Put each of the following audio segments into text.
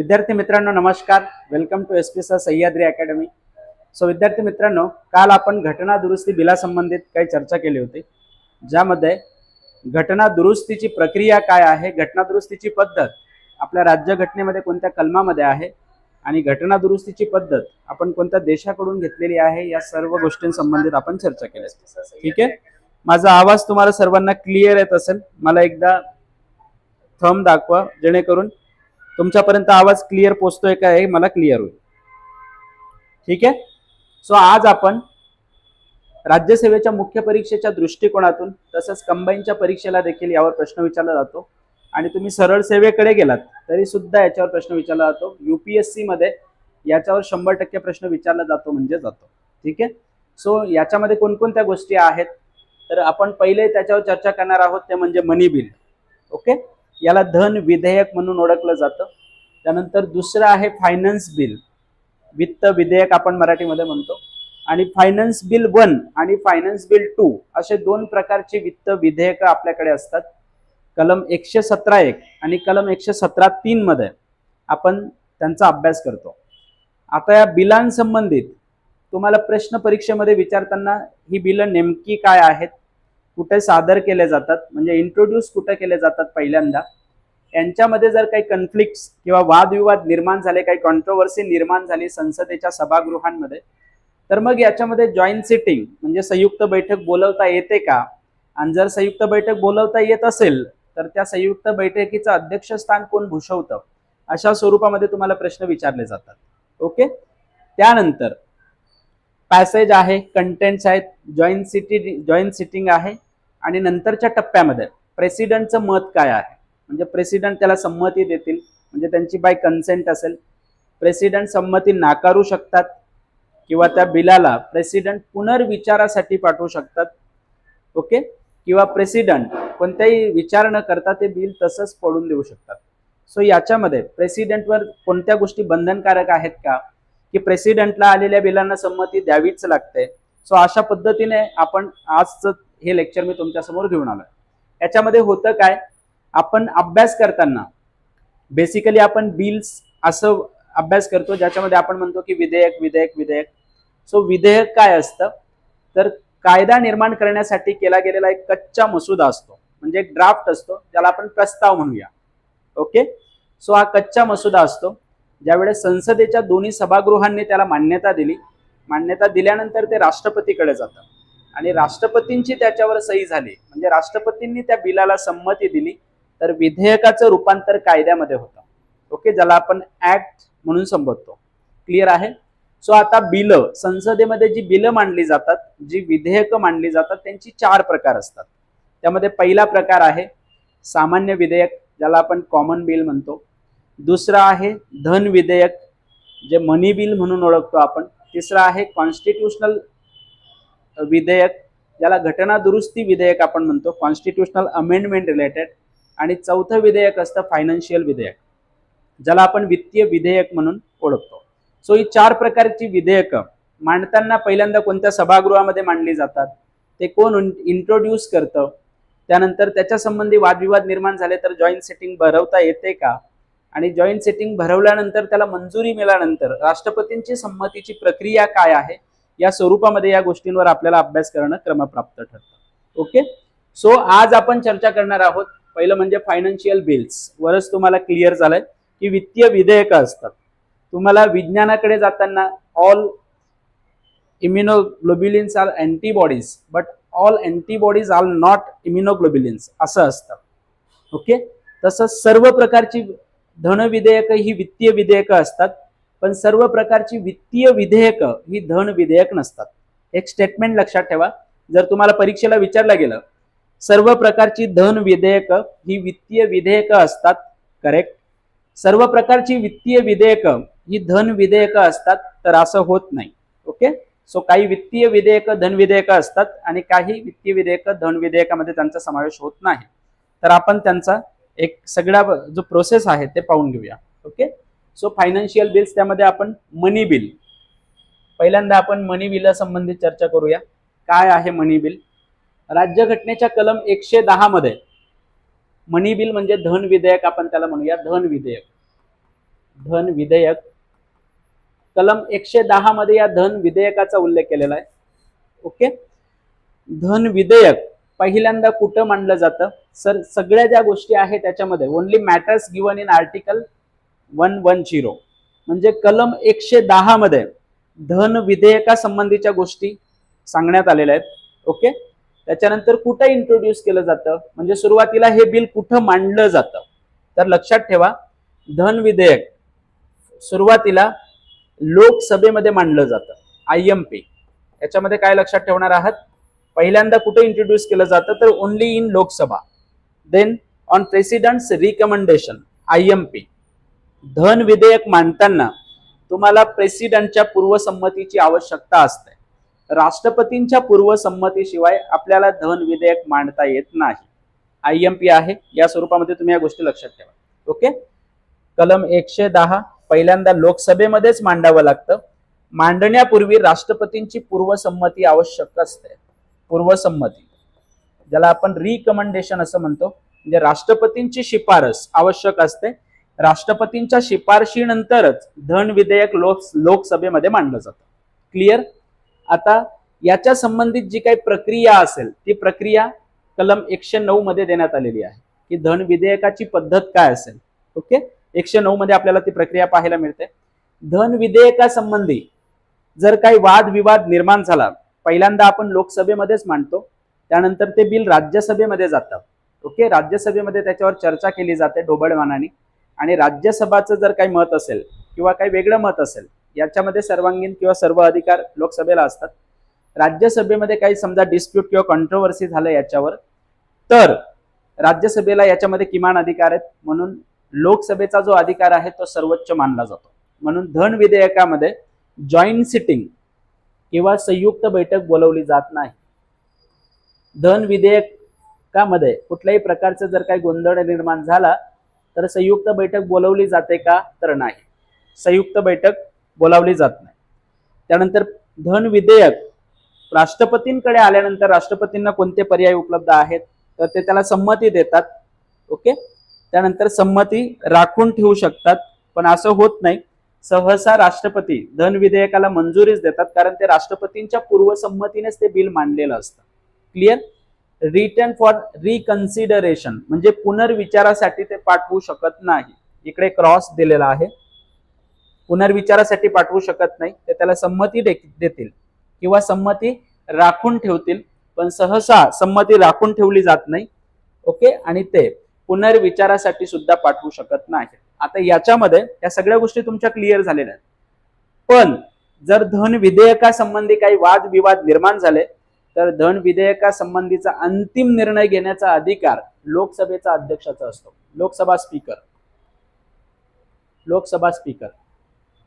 विद्यार्थी मित्रांनो नमस्कार. Welcome to S P sir Sahyadri academy so विद्यार्थी मित्रांनो काल आपण घटना दुरुस्ती बिलासंबंधित काही चर्चा केली होती ज्यामध्ये घटना दुरुस्तीची प्रक्रिया काय आहे घटना दुरुस्तीची पद्धत आपल्या राज्यघटनेमध्ये कोणत्या कलमामध्ये आहे आणि घटना दुरुस्तीची पद्धत आपण कोणत्या देशाकडून घेतलेली आहे या सर्व गोष्टींसंबंधित आपण चर्चा केली. ठीक आहे? माझा आवाज तुम्हाला सर्वांना क्लिअर येत असेल. मला एकदा थंब दाखवा जेणेकरून तुमच्यापर्यंत आवाज क्लिअर पोचतोय का हे मला क्लिअर होईल. ठीक आहे? सो आज आपण राज्यसेवेच्या मुख्य परीक्षेच्या दृष्टिकोनातून तसंच कंबाईनच्या परीक्षेला देखील यावर प्रश्न विचारला जातो. आणि तुम्ही सरळ सेवेकडे गेलात तरी सुद्धा याच्यावर प्रश्न विचारला जातो. युपीएससी मध्ये याच्यावर शंभर टक्के प्रश्न विचारला जातो म्हणजे जातो. ठीक आहे? सो याच्यामध्ये कोणकोणत्या गोष्टी आहेत? तर आपण पहिले त्याच्यावर चर्चा करणार आहोत ते म्हणजे मनी बिल ओके याला धन विधेयक म्हणून ओळखलं जातं. त्यानंतर दुसरं आहे फायनान्स बिल वित्त विधेयक आपण मराठीमध्ये म्हणतो. आणि फायनान्स बिल वन आणि फायनान्स बिल टू असे दोन प्रकारची वित्त विधेयक आपल्याकडे असतात. कलम एकशे सतरा एक आणि कलम एकशे सतरा तीन मध्ये आपण त्यांचा अभ्यास करतो. आता या बिलांसंबंधित तुम्हाला प्रश्न परीक्षेमध्ये विचारताना ही बिलं नेमकी काय आहेत? कुठे सादर केले जातात म्हणजे इंट्रोड्यूस कुठे केले जातात पहिल्यांदा यांच्यामध्ये जर काही कन्फ्लिक्ट किंवा वादविवाद निर्माण झाले काही कॉन्ट्रोवर्सी निर्माण झाली संसदेच्या सभागृहांमध्ये तर मग याच्यामध्ये जॉईंट सिटिंग म्हणजे संयुक्त बैठक बोलवता येते का? आणि जर संयुक्त बैठक बोलवता येत असेल तर त्या संयुक्त बैठकीचं अध्यक्षस्थान कोण भूषवतं? अशा स्वरूपामध्ये तुम्हाला प्रश्न विचारले जातात. ओके? त्यानंतर पॅसेज आहे कंटेंट्स आहेत जॉईंट सिटी जॉईंट सिटिंग आहे आणि नंतरच्या टप्प्यामध्ये प्रेसिडेंटचं मत काय आहे? म्हणजे प्रेसिडेंट त्याला संमती देतील म्हणजे त्यांची बाय कन्सेंट असेल. प्रेसिडेंट संमती नाकारू शकतात किंवा त्या बिलाला प्रेसिडेंट पुनर्विचारासाठी पाठवू शकतात. ओके? किंवा प्रेसिडेंट कोणत्याही विचार न करता ते बिल तसंच पडून देऊ शकतात. सो याच्यामध्ये प्रेसिडेंटवर कोणत्या गोष्टी बंधनकारक आहेत का? की प्रेसिडेंटला आलेल्या बिलांना संमती द्यावीच लागते. सो अशा पद्धतीने आपण आजचं हे लेक्चर मी तुमच्यासमोर घेऊन आलो याच्यामध्ये होतं काय? आपण अभ्यास करताना बेसिकली आपण बिल्स असं अभ्यास करतो ज्याच्यामध्ये आपण म्हणतो की विधेयक विधेयक विधेयक. सो विधेयक काय असतं? तर कायदा निर्माण करण्यासाठी केला गेलेला एक कच्चा मसुदा असतो. म्हणजे एक ड्राफ्ट असतो ज्याला आपण प्रस्ताव म्हणूया. ओके सो हा कच्चा मसुदा असतो. ज्यावेळेस संसदेच्या दोन्ही सभागृहांनी त्याला मान्यता दिली मान्यता दिल्यानंतर ते राष्ट्रपतीकडे जातं आणि राष्ट्रपतींची त्याच्यावर सही झाली. म्हणजे राष्ट्रपतींनी त्या बिलाला संमती दिली तर विधेयकाचं रूपांतर कायद्यामध्ये होतं. ओके? ज्याला आपण ऍक्ट म्हणून संबोधतो. क्लिअर आहे? सो आता बिलं संसदेमध्ये जी बिलं मांडली जातात जी विधेयकं मांडली जातात त्यांची चार प्रकार असतात. त्यामध्ये पहिला प्रकार आहे सामान्य विधेयक ज्याला आपण कॉमन बिल म्हणतो. दुसरा आहे धन विधेयक जे मनी बिल म्हणून ओळखतो आपण. तिसरा आहे कॉन्स्टिट्युशनल विधेयक ज्याला घटना दुरुस्ती विधेयक आपण म्हणतो कॉन्स्टिट्युशनल अमेंडमेंट रिलेटेड आणि चौथं विधेयक असतं फायनान्शियल विधेयक ज्याला आपण वित्तीय विधेयक म्हणून ओळखतो. सो ही चार प्रकारची विधेयकं मांडताना पहिल्यांदा कोणत्या सभागृहामध्ये मांडली जातात? ते कोण इंट्रोड्यूस करतं? त्यानंतर त्याच्या संबंधी वादविवाद निर्माण झाले तर जॉईंट सेटिंग भरवता येते का? आणि जॉईंट सेटिंग भरवल्यानंतर त्याला मंजुरी मिळाल्यानंतर राष्ट्रपतींची संमतीची प्रक्रिया काय आहे? या स्वरूपामध्ये या गोष्टींवर आपल्याला अभ्यास करणं क्रमप्राप्त ठरतं. ओके सो आज आपण चर्चा करणार आहोत पहिलं म्हणजे फायनान्शियल बिल्स वरच तुम्हाला क्लिअर झालंय की वित्तीय विधेयकं असतात. तुम्हाला विज्ञानाकडे जाताना all immunoglobulins are antibodies but all antibodies are not immunoglobulins असं असतं. ओके तसंच सर्व प्रकारची धन विधेयक ही वित्तीय विधेयकं असतात पण सर्व प्रकारची वित्तीय विधेयकं ही धन विधेयक नसतात. एक स्टेटमेंट लक्षात ठेवा. जर तुम्हाला परीक्षेला विचारलं गेलं सर्व प्रकारची धन विधेयकं ही वित्तीय विधेयकं असतात करेक्ट सर्व प्रकारची वित्तीय विधेयकं ही धन विधेयकं असतात तर असं होत नाही. ओके? सो काही वित्तीय विधेयकं धन विधेयकं असतात आणि काही वित्तीय विधेयकं धन विधेयकामध्ये त्यांचा समावेश होत नाही. तर आपण त्यांचा एक सगळा जो प्रोसेस आहे ते पाहून घेऊया. ओके सो फायनान्शियल बिल्स त्यामध्ये आपण मनी बिल पहिल्यांदा आपण मनी बिल संबंधित चर्चा करूया. काय आहे मनी बिल राज्यघटनेच्या कलम एकशे दहा मध्ये मनी बिल म्हणजे धन विधेयक आपण त्याला म्हणूया धन विधेयक. धन विधेयक. कलम एकशे दहा मध्ये या धन विधेयकाचा उल्लेख केलेला आहे. ओके धन विधेयक पहिल्यांदा कुठं मांडलं जातं? सर सगळ्या ज्या गोष्टी आहेत त्याच्यामध्ये only matters given in article one one zero म्हणजे कलम एकशे दहा मध्ये धन विधेयका संबंधीच्या गोष्टी सांगण्यात आलेल्या आहेत. ओके? त्याच्यानंतर कुठं इंट्रोड्यूस केलं जातं? म्हणजे सुरुवातीला हे बिल कुठं मांडलं जातं? तर लक्षात ठेवा धन विधेयक सुरुवातीला लोकसभेमध्ये मांडलं जातं आय एम पी याच्यामध्ये काय लक्षात ठेवणार आहात? पहिल्यांदा कुठे इंट्रोड्यूस केलं जातं? तर only in Lok Sabha. Then on president's recommendation I M P धन विधेयक मांडताना तुम्हाला प्रेसिडेंटच्या पूर्वसंमतीची आवश्यकता असते. राष्ट्रपतींच्या पूर्वसंमतीशिवाय आपल्याला धन विधेयक मांडता येत नाही. आय एम पी आहे या स्वरूपामध्ये तुम्ही या गोष्टी लक्षात ठेवा. ओके कलम एकशे दहा पहिल्यांदा लोकसभेमध्येच मांडावं लागतं. मांडण्यापूर्वी राष्ट्रपतींची पूर्वसंमती आवश्यक असते. पूर्वसंमती. ज्याला आपण रिकमेंडेशन असं म्हणतो. म्हणजे राष्ट्रपतींची शिफारस आवश्यक असते. राष्ट्रपतींच्या शिफारशीनंतरच धन विधेयक लोक लोकसभेमध्ये मांडलं जातं. क्लिअर आता याच्या संबंधित जी काही प्रक्रिया असेल ती प्रक्रिया कलम एकशे नऊ मध्ये देण्यात आलेली आहे. की धन विधेयकाची पद्धत काय असेल? ओके? एकशे नऊ मध्ये आपल्याला ती प्रक्रिया पाहायला मिळते. धन विधेयकासंबंधी जर काही वादविवाद निर्माण झाला पहिल्यांदा आपण लोकसभेमध्येच मांडतो. त्यानंतर ते बिल राज्यसभेमध्ये जातं. ओके? राज्यसभेमध्ये त्याच्यावर चर्चा केली जाते ढोबळमानाने. आणि राज्यसभाचं जर काही मत असेल किंवा काही वेगळं मत असेल याच्यामध्ये सर्वांगीण किंवा सर्व अधिकार लोकसभेला असतात. राज्यसभेमध्ये काही समजा डिस्प्यूट किंवा कॉन्ट्रोवर्सी झालं याच्यावर तर राज्यसभेला याच्यामध्ये किमान अधिकार आहेत. म्हणून लोकसभेचा जो अधिकार आहे तो सर्वोच्च मानला जातो. म्हणून धन विधेयकामध्ये जॉईंट सिटिंग किंवा संयुक्त बैठक बोलवली जात नाही. धन विधेयकामध्ये कुठल्याही प्रकारचं जर काही गोंधळ निर्माण झाला तर संयुक्त बैठक बोलवली जाते का? तर नाही. संयुक्त बैठक बोलावली जात नाही. त्यानंतर धन विधेयक राष्ट्रपतींकडे आल्यानंतर राष्ट्रपतींना कोणते पर्याय उपलब्ध आहेत? तर ते त्याला संमती देतात. ओके? त्यानंतर संमती राखून ठेवू शकतात पण असं होत नाही. सहसा राष्ट्रपती धन विधेयकाला मंजुरीच देतात कारण ते राष्ट्रपतींच्या पूर्वसंमतीनेच ते बिल मांडलेलं असतं. क्लिअर रिटर्न फॉर रिकन्सिडरेशन म्हणजे पुनर्विचारासाठी ते पाठवू शकत नाही. इकडे क्रॉस दिलेला आहे. पुनर्विचारासाठी पाठवू शकत नाही. ते त्याला संमती देतील. किंवा संमती राखून ठेवतील. पण सहसा संमती राखून ठेवली जात नाही. ओके? आणि ते पुनर्विचारासाठी सुद्धा पाठवू शकत नाही. आता याच्यामध्ये या सगळ्या गोष्टी तुमच्या क्लिअर झालेल्या आहेत. पण जर धन विधेयकासंबंधी काही वादविवाद निर्माण झाले तर धन विधेयकासंबंधीचा अंतिम निर्णय घेण्याचा अधिकार लोकसभेचा अध्यक्षाचा असतो. लोकसभा स्पीकर. लोकसभा स्पीकर.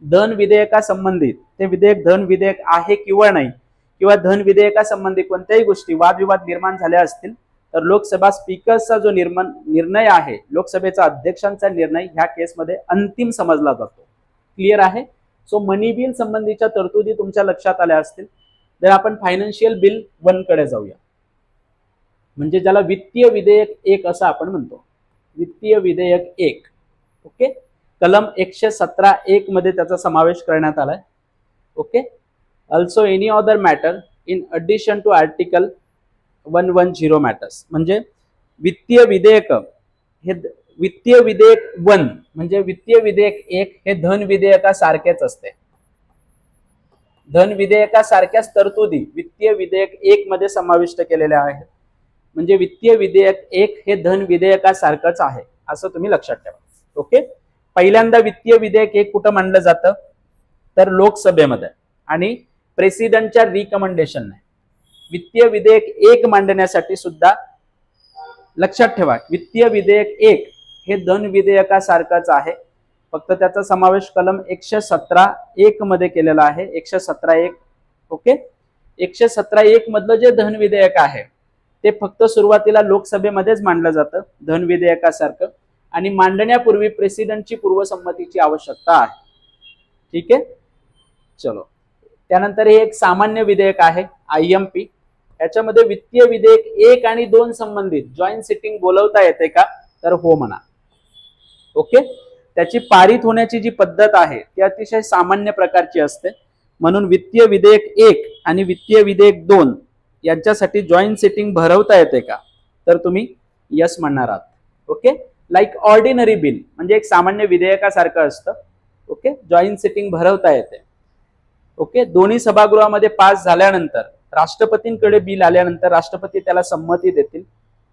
धन विधेयकासंबंधित ते विधेयक धन विधेयक आहे किंवा नाही किंवा धन विधेयकासंबंधी कोणत्याही गोष्टी वादविवाद निर्माण झाल्या असतील तर लोकसभा स्पीकरचा जो निर्माण निर्णय आहे लोकसभेचा अध्यक्षांचा निर्णय ह्या केसमध्ये अंतिम समजला जातो. क्लिअर आहे? सो मनी बिल संबंधीच्या तरतुदी तुमच्या लक्षात आल्या असतील तर आपण फायनान्शियल बिल वनकडे जाऊया. म्हणजे ज्याला वित्तीय विधेयक एक असं आपण म्हणतो. वित्तीय विधेयक एक. ओके? कलम एकशे सतरा एक मध्ये त्याचा समावेश करण्यात आलाय. Okay? Also any other matter in addition to article one one zero matters म्हणजे वित्तीय विधेयक हे वित्तीय विधेयक वन म्हणजे वित्तीय विधेयक एक हे धन विधेयकासारखेच असते. धन विधेयकासारख्याच तरतुदी वित्तीय विधेयक एक मध्ये समाविष्ट केलेल्या आहेत. म्हणजे वित्तीय विधेयक एक हे धन विधेयकासारखंच आहे असं तुम्ही लक्षात ठेवा. ओके? पहिल्यांदा वित्तीय विधेयक एक कुठं मांडलं जातं? तर लोकसभेमध्ये. आणि प्रेसिडेंटच्या रिकमेंडेशनने वित्तीय विधेयक एक मांडण्यासाठी सुद्धा लक्षात ठेवा वित्तीय विधेयक एक हे धन विधेयकासारखंच आहे. फक्त त्याचा समावेश कलम एकशे सतरा एक मध्ये केलेला आहे. एकशे सतरा एक ओके? एकशे सतरा एक मधलं जे धन विधेयक आहे ते फक्त सुरुवातीला लोकसभेमध्येच मांडलं जातं धन विधेयकासारखं आणि मांडण्यापूर्वी प्रेसिडेंटची पूर्वसंमतीची आवश्यकता आहे. ठीक आहे? चलो. त्यानंतर हे एक सामान्य विधेयक आहे आय एम पी. याच्यामध्ये वित्तीय विधेयक एक आणि दोन संबंधित जॉईंट सिटिंग बोलवता येते का? तर हो म्हणा. ओके? त्याची पारित होण्याची जी पद्धत आहे ती अतिशय सामान्य प्रकारची असते. म्हणून वित्तीय विधेयक एक आणि वित्तीय विधेयक दोन यांच्यासाठी जॉईंट सिटिंग भरवता येते का? तर तुम्ही यस म्हणणार आहात. ओके लाईक ऑर्डिनरी बिल म्हणजे एक सामान्य विधेयकासारखं असतं. ओके जॉईंट सिटिंग भरवता येते. ओके दोन्ही सभागृहामध्ये पास झाल्यानंतर राष्ट्रपतींकडे बिल आल्यानंतर राष्ट्रपती त्याला संमती देतील.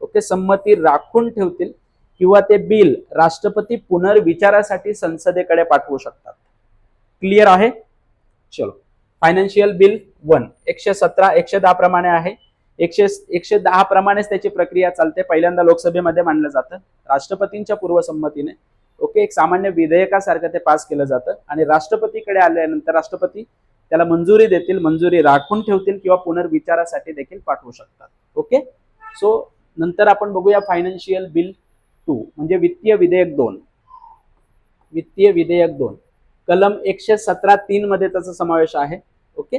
ओके संमती राखून ठेवतील. किंवा ते बिल राष्ट्रपती पुनर्विचारासाठी संसदेकडे पाठवू शकतात. क्लिअर आहे? चलो. फायनान्शियल बिल वन एकशे सतरा एकशे दहा प्रमाणे आहे. एकशे एकशे दहा प्रमाणेच त्याची प्रक्रिया चालते. पहिल्यांदा लोकसभेमध्ये मांडलं जातं. राष्ट्रपतींच्या पूर्वसंमतीने. ओके एक सामान्य विधेयकासारखं ते पास केलं जातं. आणि राष्ट्रपतीकडे आल्यानंतर राष्ट्रपती त्याला मंजुरी देतील मंजुरी राखून ठेवतील किंवा पुनर्विचारासाठी देखील पाठवू शकतात. ओके? सो नंतर आपण बघूया फायनान्शियल बिल टू म्हणजे वित्तीय विधेयक दोन. वित्तीय विधेयक दोन. कलम एकशे सतरा तीन मध्ये त्याचा समावेश आहे. ओके?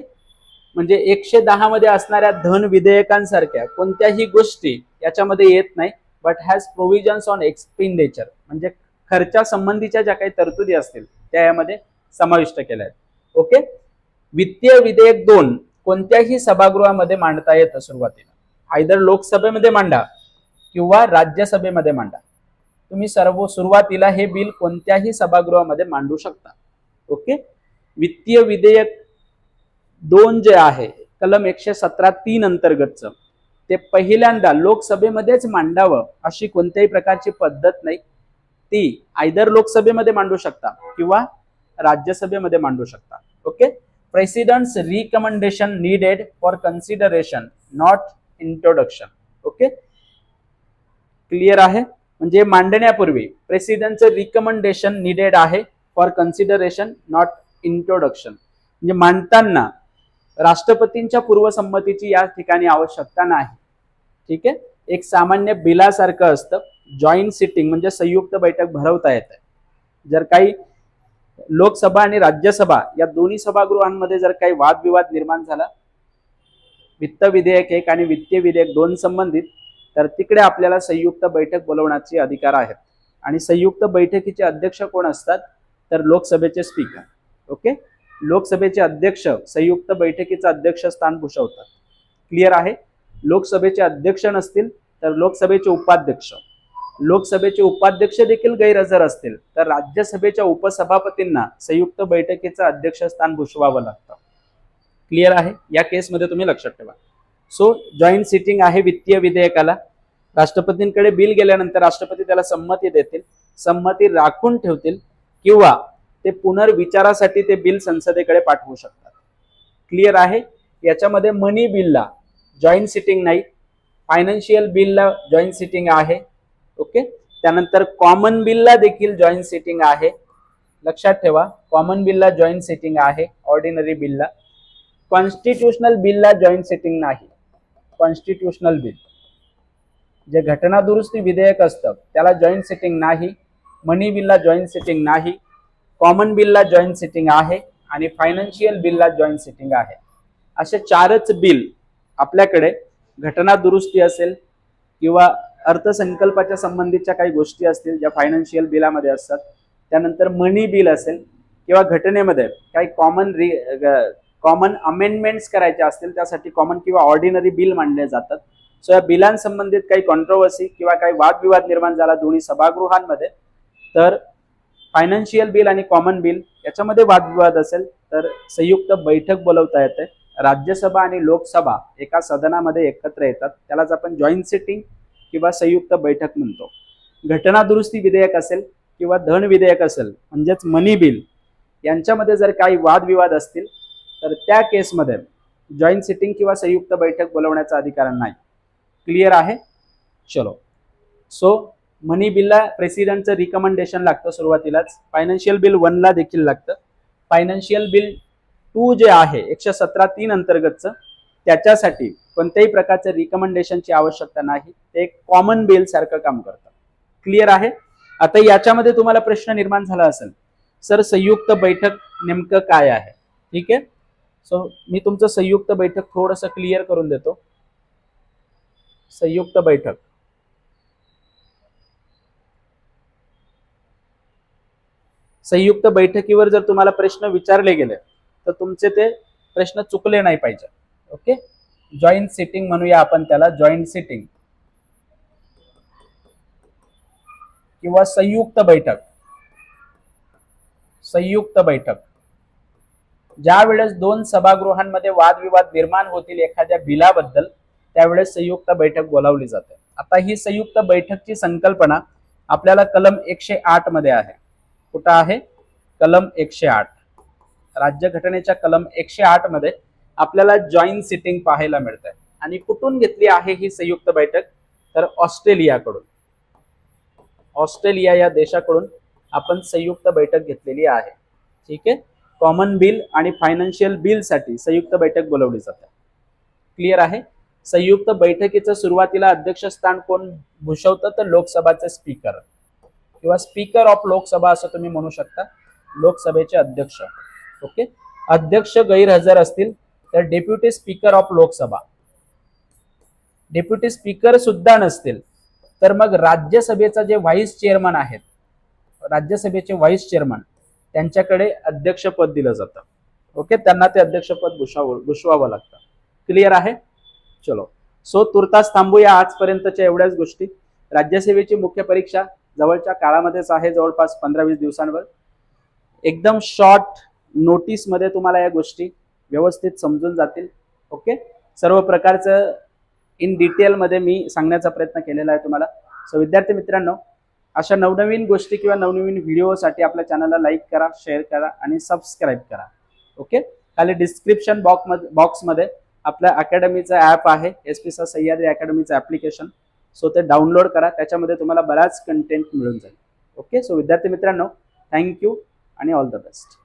म्हणजे एकशे दहा मध्ये असणाऱ्या धन विधेयकांसारख्या कोणत्याही गोष्टी याच्यामध्ये येत नाही but has provisions on expenditure म्हणजे खर्चा संबंधीच्या ज्या काही तरतुदी असतील त्या यामध्ये समाविष्ट केल्या आहेत. ओके? वित्तीय विधेयक दोन कोणत्याही सभागृहामध्ये मांडता येतं सुरुवातीला. आयदर लोकसभेमध्ये मांडा किंवा राज्यसभेमध्ये मांडा. तुम्ही सर्व सुरुवातीला हे बिल कोणत्याही सभागृहामध्ये मांडू शकता. ओके? वित्तीय विधेयक दोन जे आहे कलम एकशे सतरा तीन अंतर्गतचं ते पहिल्यांदा लोकसभेमध्येच मांडावं अशी कोणत्याही प्रकारची पद्धत नाही. ती आयदर लोकसभेमध्ये मांडू शकता किंवा राज्यसभेमध्ये मांडू शकता. Okay? President's recommendation needed for consideration not introduction okay? Clear आहे? म्हणजे मांडण्यापूर्वी प्रेसिडेंटचं रिकमेंडेशन निडेड आहे फॉर कन्सिडरेशन नॉट इंट्रोडक्शन म्हणजे मांडताना राष्ट्रपतींच्या पूर्वसंमतीची या ठिकाणी आवश्यकता नाही. ठीक आहे? एक सामान्य बिलासारखं असतं. जॉईंट सिटिंग म्हणजे संयुक्त बैठक भरवता येते. जर काही लोकसभा आणि राज्यसभा या दोन्ही सभागृहांमध्ये जर काही वादविवाद निर्माण झाला वित्त विधेयक एक आणि वित्तीय विधेयक दोन संबंधित तर तिकडे आपल्याला संयुक्त बैठक बोलवण्याचे अधिकार आहेत. आणि संयुक्त बैठकीचे अध्यक्ष कोण असतात? तर लोकसभेचे स्पीकर. ओके? लोकसभेचे अध्यक्ष संयुक्त बैठकीचं अध्यक्षस्थान भूषवतात. क्लिअर आहे? लोकसभेचे अध्यक्ष नसतील तर लोकसभेचे उपाध्यक्ष. लोकसभेचे उपाध्यक्ष देखील गैरहजर असतील तर राज्यसभेच्या उपसभापतींना संयुक्त बैठकीचं अध्यक्षस्थान भूषवावं लागतं. क्लिअर आहे? या केसमध्ये तुम्ही लक्षात ठेवा. सो जॉईंट सिटिंग आहे वित्तीय विधेयकाला. राष्ट्रपतींकडे बिल गेल्यानंतर राष्ट्रपती त्याला संमती देतील संमती राखून ठेवतील किंवा ते पुनर्विचारासाठी ते बिल संसदेकडे पाठवू शकतात. क्लिअर आहे? याच्यामध्ये मनी बिलला जॉईंट सिटिंग नाही. फायनान्शियल बिलला जॉईंट सिटिंग आहे. ओके त्यानंतर कॉमन बिलला देखील जॉईंट सिटिंग आहे. लक्षात ठेवा कॉमन बिलला जॉईंट सिटिंग आहे ऑर्डिनरी बिलला कॉन्स्टिट्युशनल बिलला जॉईंट सिटिंग नाही. कॉन्स्टिट्युशनल बिल जे घटना दुरुस्ती विधेयक असतं त्याला जॉईंट सिटिंग नाही मनी बिलला जॉईंट सिटिंग नाही कॉमन बिलला जॉईंट सिटिंग आहे आणि फायनान्शियल बिलला जॉईंट सिटिंग आहे. असे चारच बिल आपल्याकडे घटना दुरुस्ती असेल किंवा अर्थसंकल्पाच्या संबंधीच्या काही गोष्टी असतील ज्या फायनान्शियल बिलामध्ये असतात त्यानंतर मनी बिल असेल किंवा घटनेमध्ये काही कॉमन रि कॉमन अमेंडमेंट्स करायच्या असतील त्यासाठी कॉमन किंवा ऑर्डिनरी बिल मांडले जातात. सो या बिलांसंबंधित काही कॉन्ट्रोवर्सी किंवा काही वादविवाद निर्माण झाला दोन्ही सभागृहांमध्ये तर फायनान्शियल बिल आणि कॉमन बिल याच्यामध्ये वादविवाद असेल तर संयुक्त बैठक बोलवता येते. राज्यसभा आणि लोकसभा एका सदनामध्ये एकत्र येतात. त्यालाच आपण जॉईंट सिटिंग किंवा संयुक्त बैठक म्हणतो. घटना दुरुस्ती विधेयक असेल किंवा धन विधेयक असेल म्हणजेच मनी बिल यांच्यामध्ये जर काही वादविवाद असतील तर त्या केसमध्ये जॉईंट सिटिंग किंवा संयुक्त बैठक बोलवण्याचा अधिकार नाही. क्लिअर आहे? चलो. सो मनी बिलला प्रेसिडेंटचं रिकमेंडेशन लागतं सुरुवातीलाच. फायनान्शियल बिल वनला देखील लागतं. फायनान्शियल बिल टू जे आहे एकशे सतरा तीन अंतर्गतचं त्याच्यासाठी कोणत्याही प्रकारच्या रिकमेंडेशनची आवश्यकता नाही. ते एक कॉमन बिल सारखं काम करतं. क्लिअर आहे? आता याच्यामध्ये तुम्हाला प्रश्न निर्माण झाला असेल. सर संयुक्त बैठक नेमकं काय आहे? ठीक आहे? सो मी तुमचं संयुक्त बैठक थोडंसं क्लिअर करून देतो. संयुक्त बैठक. संयुक्त बैठकीवर जर तुम्हाला प्रश्न विचारले गेले तर तुमचे ते प्रश्न चुकले नाही पाहिजे. ओके जॉईंट सिटिंग म्हणूया आपण त्याला जॉईंट सिटिंग किंवा संयुक्त बैठक. संयुक्त बैठक. ज्या वेळेस दोन सभागृहांमध्ये वादविवाद निर्माण होतील एखाद्या बिलाबद्दल त्यावेळेस संयुक्त बैठक बोलावली जाते. आता ही संयुक्त बैठकची संकल्पना आपल्याला कलम एकशे आठमध्ये आहे. कुठं आहे? कलम एकशे आठ. राज्यघटनेच्या कलम एकशे आठमध्ये आपल्याला जॉईंट सिटिंग पाहायला मिळत आहे आणि कुठून घेतली आहे ही संयुक्त बैठक? तर ऑस्ट्रेलियाकडून. ऑस्ट्रेलिया या देशाकडून आपण संयुक्त बैठक घेतलेली आहे. ठीक आहे? कॉमन बिल आणि फायनान्शियल बिलसाठी संयुक्त बैठक बोलवली जाते. क्लिअर आहे? संयुक्त बैठकीचं सुरुवातीला अध्यक्षस्थान कोण भूषवतं? तर लोकसभाचे स्पीकर. किंवा स्पीकर ऑफ लोकसभा असं तुम्ही म्हणू शकता. लोकसभेचे अध्यक्ष. ओके? अध्यक्ष गैरहजर असतील तर deputy speaker of Lok Sabha. Deputy speaker सुद्धा नसतील तर मग राज्यसभेचा जे व्हाईस चेअरमन आहेत राज्यसभेचे व्हाईस चेअरमन त्यांच्याकडे अध्यक्षपद दिलं जातं. ओके त्यांना ते अध्यक्षपद भूषावं भूषवावं लागतं. क्लिअर आहे? चलो. सो तुर्तास थांबूया आजपर्यंतच्या एवढ्याच गोष्टी. राज्यसेवेची मुख्य परीक्षा जवळच्या काळामध्येच आहे जवळपास पंधरा वीस दिवसांवर. एकदम शॉर्ट नोटीसमध्ये तुम्हाला या गोष्टी व्यवस्थित समजून जातील. ओके सर्व प्रकारचं इन डिटेलमध्ये मी सांगण्याचा प्रयत्न केलेला आहे तुम्हाला. सो विद्यार्थी मित्रांनो अशा नवनवीन गोष्टी किंवा नवनवीन व्हिडिओसाठी आपल्या चॅनलला लाईक करा शेअर करा आणि सबस्क्राईब करा. ओके खाली डिस्क्रिप्शन बॉक्स बॉक्समध्ये आपल्या अकॅडमीचं ॲप आहे. एस पी सा सह्याद्री अकॅडमीचं ॲप्लिकेशन सो ते डाउनलोड करा. त्याच्यामध्ये तुम्हाला बराच कंटेंट मिळून जाईल. ओके सो विद्यार्थी मित्रांनो थँक्यू आणि ऑल द बेस्ट